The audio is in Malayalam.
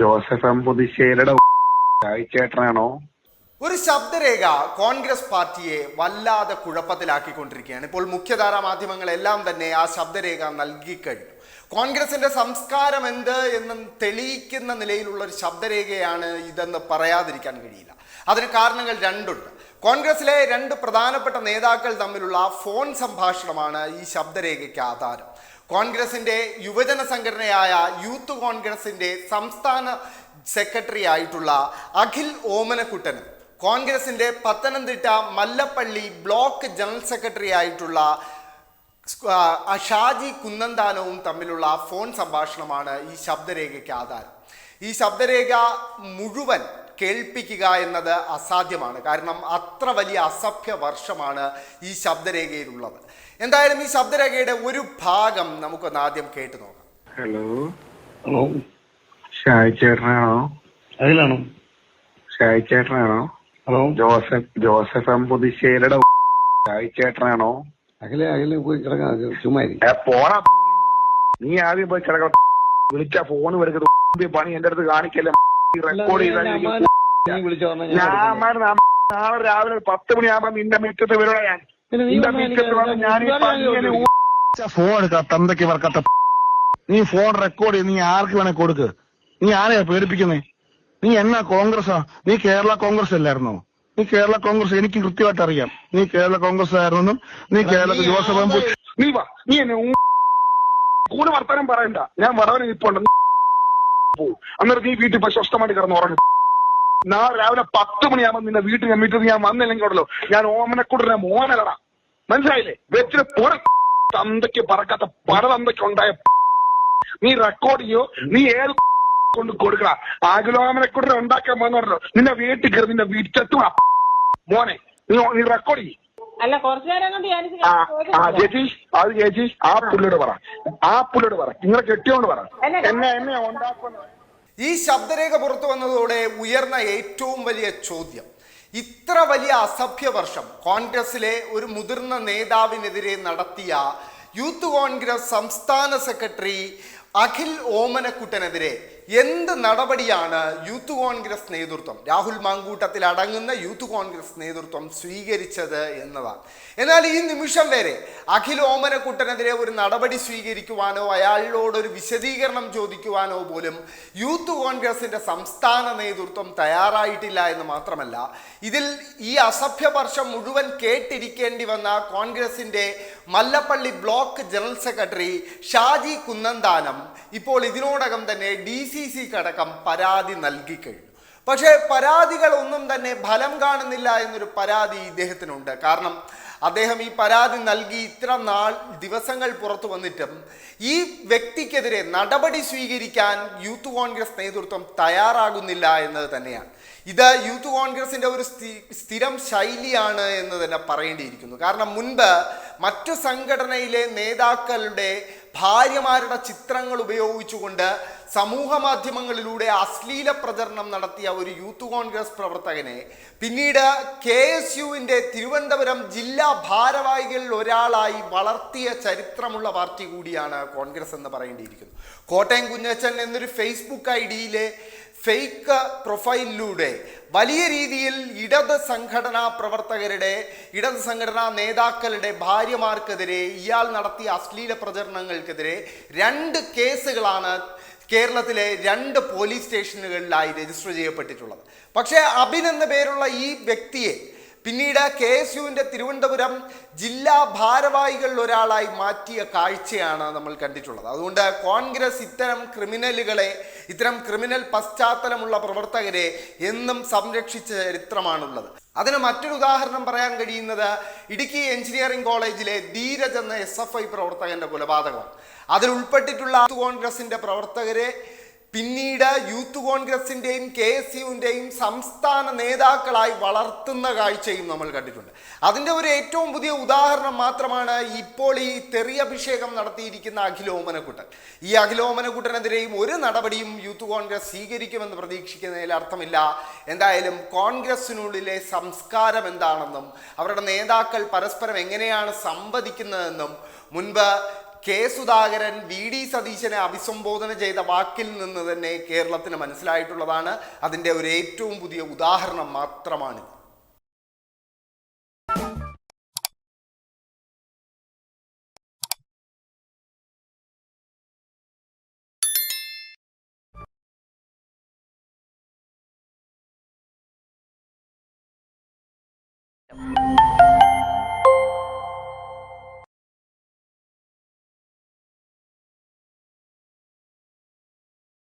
ജോസഫ് എം പുതുശ്ശേരിയുടെ ചേട്ടനാണോ ഒരു ശബ്ദരേഖ കോൺഗ്രസ് പാർട്ടിയെ വല്ലാതെ കുഴപ്പത്തിലാക്കിക്കൊണ്ടിരിക്കുകയാണ്. ഇപ്പോൾ മുഖ്യധാരാ മാധ്യമങ്ങളെല്ലാം തന്നെ ആ ശബ്ദരേഖ നൽകിക്കഴിഞ്ഞു കോൺഗ്രസിന്റെ സംസ്കാരം എന്ത് എന്ന് തെളിയിക്കുന്ന നിലയിലുള്ള ഒരു ശബ്ദരേഖയാണ് ഇതെന്ന് പറയാതിരിക്കാൻ കഴിയില്ല. അതിന് കാരണങ്ങൾ രണ്ടുണ്ട്. കോൺഗ്രസിലെ രണ്ട് പ്രധാനപ്പെട്ട നേതാക്കൾ തമ്മിലുള്ള ഫോൺ സംഭാഷണമാണ് ഈ ശബ്ദരേഖയ്ക്ക് ആധാരം. കോൺഗ്രസിന്റെ യുവജന സംഘടനയായ യൂത്ത് കോൺഗ്രസിന്റെ സംസ്ഥാന സെക്രട്ടറി ആയിട്ടുള്ള അഖിൽ ഓമനക്കുട്ടനും കോൺഗ്രസിന്റെ Pathanamthitta Mallappally block general secretary ആയിട്ടുള്ള ഷാജി കുന്നന്താനവും തമ്മിലുള്ള ഫോൺ സംഭാഷണമാണ് ഈ ശബ്ദരേഖയ്ക്ക് ആധാരം. ഈ ശബ്ദരേഖ മുഴുവൻ കേൾപ്പിക്കുക എന്നത് അസാധ്യമാണ്. കാരണം അത്ര വലിയ അസഭ്യ വർഷമാണ് ഈ ശബ്ദരേഖയിലുള്ളത്. എന്തായാലും ഈ ശബ്ദരേഖയുടെ ഒരു ഭാഗം നമുക്കൊന്ന് ആദ്യം കേട്ടു നോക്കാം. ഹലോ ഹലോ ഷായ് ചേട്ടനാണോ? അതിലാണോ? ഷായ് ചേട്ടനാണോ? ഹലോ ജോസഫ് ജോസഫ് എം പുതുശ്ശേരിയുടെ ഷായ് ചേട്ടനാണോ? അഖിലെ അഖിലെ പോയി കിടക്കാം ചുമ്മാ. പോടാ നീ ആദ്യം പോയി കിടക്ക വിളിച്ച ഫോൺ എടുക്കുന്നത് പണി എന്റെ അടുത്ത് കാണിക്കല്ലേ. റെക്കോർഡ് ചെയ്താൽ ഞാൻ നാളെ രാവിലെ പത്ത് മണിയാകുമ്പോ നിന്റെ മിറ്റത്ത് വരുവാ ഞാൻ. നിന്റെ മിറ്റത്ത് വന്ന് ഞാൻ ഫോൺ എടുക്ക തന്തയ്ക്ക് വർക്കത്ത നീ ഫോൺ റെക്കോർഡ് ചെയ്ത് നീ ആർക്ക് വേണേ കൊടുക്ക്? നീ ആരെയാ പേടിപ്പിക്കുന്നേ? നീ എന്നാ കോൺഗ്രസ്സാ? നീ കേരള കോൺഗ്രസ് അല്ലായിരുന്നോ? നീ കേരള കോൺഗ്രസ് എനിക്ക് കൃത്യമായിട്ട് അറിയാം. നീ കേരള കോൺഗ്രസ് ആയിരുന്നെന്നും നീ കേരള ജോസഫ് നീ വാ നീ എന്നെ കൂടെ വർത്തമാനം പറയണ്ട. ഞാൻ വളരെ നിപ്പുണ്ട്. പോവും. അന്നേരം നീ വീട്ടിൽ പോയി സ്വസ്ഥമായിട്ട് കിടന്ന് ഉറങ്ങും. നാളെ രാവിലെ പത്ത് മണിയാകുമ്പോൾ നിന്റെ വീട്ടിൽ ഞാൻ വീട്ടിൽ ഞാൻ വന്നില്ലെങ്കിൽ ഉണ്ടല്ലോ. ഞാൻ ഓമനക്കൂടനെ മോനലടാ മനസ്സിലായില്ലേ? വെച്ചിട്ട് പുറ തന്തയ്ക്ക് പറക്കാത്ത പല തന്തയ്ക്ക് ഉണ്ടായ നീ റെക്കോർഡ് ചെയ്യോ? നീ ഏത് കൊണ്ട് കൊടുക്കണ ആകുലോമനക്കൂടനെ ഉണ്ടാക്കാൻ പോകുന്നുണ്ടല്ലോ നിന്റെ വീട്ടിൽ കയറി നിന്റെ വീട്ടിലെത്തുവാ മോനെ. നീ നീ റെക്കോർഡ് ചെയ്യും. അല്ല കുറച്ചു നേരം കൊണ്ട് ഞാൻ ആ ആ ചേച്ചി അത് ചേച്ചി ആ പുള്ളിയോട് പറ. ആ പുള്ളിയോട് പറ. നിങ്ങളെ കെട്ടിയോണ്ട് പറ. എന്നെ എന്നെ ഉണ്ടാക്കുന്ന ഈ ശബ്ദരേഖ പുറത്തു വന്നതോടെ ഉയർന്ന ഏറ്റവും വലിയ ചോദ്യം. ഇത്ര വലിയ അസഭ്യ വർഷം കോൺഗ്രസിലെ ഒരു മുതിർന്ന നേതാവിനെതിരെ നടത്തിയ യൂത്ത് കോൺഗ്രസ് സംസ്ഥാന സെക്രട്ടറി അഖിൽ ഓമനക്കുട്ടനെതിരെ എന്ത് നടപടിയാണ് യൂത്ത് കോൺഗ്രസ് നേതൃത്വം? രാഹുൽ മാങ്കൂട്ടത്തിൽ അടങ്ങുന്ന യൂത്ത് കോൺഗ്രസ് നേതൃത്വം സ്വീകരിച്ചത് എന്നതാണ്. എന്നാൽ ഈ നിമിഷം വരെ അഖിൽ ഓമനക്കുട്ടനെതിരെ ഒരു നടപടി സ്വീകരിക്കുവാനോ അയാളോട് ഒരു വിശദീകരണം ചോദിക്കുവാനോ പോലും യൂത്ത് കോൺഗ്രസിന്റെ സംസ്ഥാന നേതൃത്വം തയ്യാറായിട്ടില്ല എന്ന് മാത്രമല്ല ഇതിൽ ഈ അസഭ്യ വർഷം മുഴുവൻ കേട്ടിരിക്കേണ്ടി വന്ന കോൺഗ്രസിന്റെ Mallappally block general secretary Shaji Kunnanthanam ഇപ്പോൾ ഇതിനോടകം തന്നെ ഡി സി സിക്കടക്കം പരാതി നൽകി കഴിഞ്ഞു. പക്ഷേ പരാതികളൊന്നും തന്നെ ഫലം കാണുന്നില്ല എന്നൊരു പരാതി ഇദ്ദേഹത്തിനുണ്ട്. കാരണം അദ്ദേഹം ഈ പരാതി നൽകി ഇത്ര നാൾ ദിവസങ്ങൾ പുറത്തു വന്നിട്ടും ഈ വ്യക്തിക്കെതിരെ നടപടി സ്വീകരിക്കാൻ യൂത്ത് കോൺഗ്രസ് നേതൃത്വം തയ്യാറാകുന്നില്ല എന്നത് തന്നെയാണ്. ഇത് യൂത്ത് കോൺഗ്രസിന്റെ ഒരു സ്ഥി- സ്ഥിരം ശൈലിയാണ് എന്ന് തന്നെ പറയേണ്ടിയിരിക്കുന്നു. കാരണം മുൻപ് മറ്റു സംഘടനയിലെ നേതാക്കളുടെ ഭാര്യമാരുടെ ചിത്രങ്ങൾ ഉപയോഗിച്ചുകൊണ്ട് സമൂഹ മാധ്യമങ്ങളിലൂടെ അശ്ലീല പ്രചരണം നടത്തിയ ഒരു യൂത്ത് കോൺഗ്രസ് പ്രവർത്തകനെ പിന്നീട് കെ എസ് യുവിന്റെ തിരുവനന്തപുരം ജില്ലാ ഭാരവാഹികളിൽ ഒരാളായി വളർത്തിയ ചരിത്രമുള്ള പാർട്ടി കൂടിയാണ് കോൺഗ്രസ് എന്ന് പറയേണ്ടിയിരിക്കുന്നു. കോട്ടയം കുഞ്ഞച്ചൻ എന്നൊരു ഫേസ്ബുക്ക് ഐ ഡിയിലെ ഫേക്ക് പ്രൊഫൈലിലൂടെ വലിയ രീതിയിൽ ഇടത് സംഘടനാ പ്രവർത്തകരുടെ ഇടത് സംഘടനാ നേതാക്കളുടെ ഭാര്യമാർക്കെതിരെ ഇയാൾ നടത്തിയ അശ്ലീല പ്രചരണങ്ങൾക്കെതിരെ രണ്ട് കേസുകളാണ് കേരളത്തിലെ രണ്ട് പോലീസ് സ്റ്റേഷനുകളിലായി രജിസ്റ്റർ ചെയ്യപ്പെട്ടിട്ടുള്ളത്. പക്ഷേ അബിൻ എന്ന പേരുള്ള ഈ വ്യക്തിയെ പിന്നീട് കെ എസ് യുവിന്റെ തിരുവനന്തപുരം ജില്ലാ ഭാരവാഹികളിൽ ഒരാളായി മാറ്റിയ കാഴ്ചയാണ് നമ്മൾ കണ്ടിട്ടുള്ളത്. അതുകൊണ്ട് കോൺഗ്രസ് ഇത്തരം ക്രിമിനലുകളെ ഇത്തരം ക്രിമിനൽ പശ്ചാത്തലമുള്ള പ്രവർത്തകരെ എന്നും സംരക്ഷിച്ച ചരിത്രമാണുള്ളത്. അതിന് മറ്റൊരു ഉദാഹരണം പറയാൻ കഴിയുന്നത് ഇടുക്കി എഞ്ചിനീയറിംഗ് കോളേജിലെ ധീരജ് എന്ന എസ് എഫ് ഐ പ്രവർത്തകന്റെ കൊലപാതകമാണ്. അതിൽ ഉൾപ്പെട്ടിട്ടുള്ള കോൺഗ്രസിന്റെ പ്രവർത്തകരെ പിന്നീട് യൂത്ത് കോൺഗ്രസിന്റെയും കെ എസ് യുവിന്റെയും സംസ്ഥാന നേതാക്കളായി വളർത്തുന്ന കാഴ്ചയും നമ്മൾ കണ്ടിട്ടുണ്ട്. അതിന്റെ ഒരു ഏറ്റവും പുതിയ ഉദാഹരണം മാത്രമാണ് ഇപ്പോൾ ഈ തെറിയഭിഷേകം നടത്തിയിരിക്കുന്ന അഖിലോമനക്കുട്ടൻ ഈ അഖിലോമനക്കുട്ടനെതിരെയും ഒരു നടപടിയും യൂത്ത് കോൺഗ്രസ് സ്വീകരിക്കുമെന്ന് പ്രതീക്ഷിക്കുന്നതിൽ അർത്ഥമില്ല. എന്തായാലും കോൺഗ്രസിനുള്ളിലെ സംസ്കാരം എന്താണെന്നും അവരുടെ നേതാക്കൾ പരസ്പരം എങ്ങനെയാണ് സംവദിക്കുന്നതെന്നും മുൻപ് കെ സുധാകരൻ വി ഡി സതീശനെ അഭിസംബോധന ചെയ്ത വാക്കിൽ നിന്ന് തന്നെ കേരളത്തിന് മനസ്സിലായിട്ടുള്ളതാണ്. അതിന്റെ ഒരു ഏറ്റവും പുതിയ ഉദാഹരണം മാത്രമാണിത്